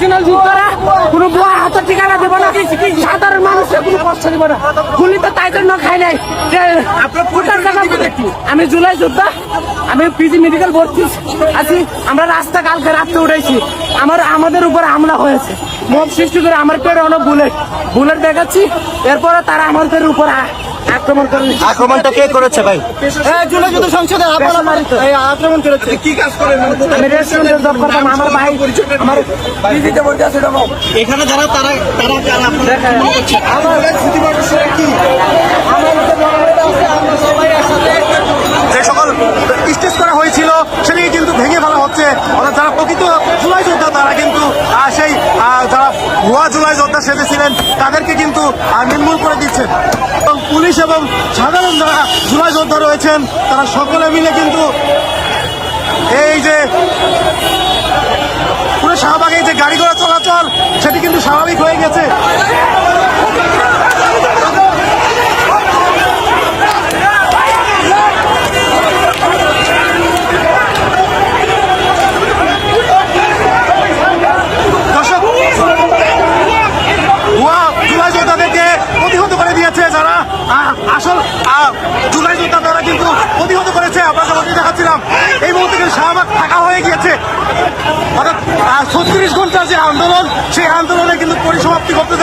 Original যোদ্ধারা কোনো বুয়া হাতের ঠিকানা দেবো না। সাধারণ মানুষের কোনো কষ্ট দেবো না। গুলি তো তাই জন্য খাই নাই। আমি জুলাই যোদ্ধা। আমি পিজি মেডিকেল ভর্তি আছি। আমরা রাস্তা কালকে রাত্রে উঠেছি আমার আমাদের উপর হামলা হয়েছে। মোট সৃষ্টি করে আমার পেরে অনেক বুলেট। বুলেট দেখাচ্ছি। এরপরে তারা আমাদের উপর আক্রমণটা কে করেছে ভাই? সংসদে আক্রমণ চলেছে কি কাজ করেন? মানে আমার ভাই আমার। এখানে যারা তারা তারা কারা? যে সকল স্টেজ করা হয়েছিল সেটিকে কিন্তু ভেঙে ফেলা হচ্ছে। অর্থাৎ যারা প্রকৃত জুলাই যোদ্ধা তারা কিন্তু আহ, সেই ভুয়া জুলাই যোদ্ধা সেজেছিলেন, তাদেরকে কিন্তু নির্মূল করে দিচ্ছেন। এবং পুলিশ এবং সাধারণ যারা জুলাই যোদ্ধা রয়েছেন, তারা সকলে মিলে কিন্তু এই যে পুরো শাহবাগে যে গাড়ি ঘোড়া চলাচল সেটি কিন্তু স্বাভাবিক হয়ে গেছে দর্শক ভুয়া জুলাই যোদ্ধাদেরকে প্রতিহত করে দিয়েছে যারা আহ, আসল আহ, জুলাই যোদ্ধা তারা কিন্তু প্রতিহত করেছে, আমরা যেমনটি দেখাচ্ছিলাম। এই মুহূর্তে কিন্তু শাহবাগ ফাঁকা হয়ে গিয়েছে। অর্থাৎ ছত্রিশ ঘণ্টার যে আন্দোলন, সেই আন্দোলনে কিন্তু পরিসমাপ্তি করতে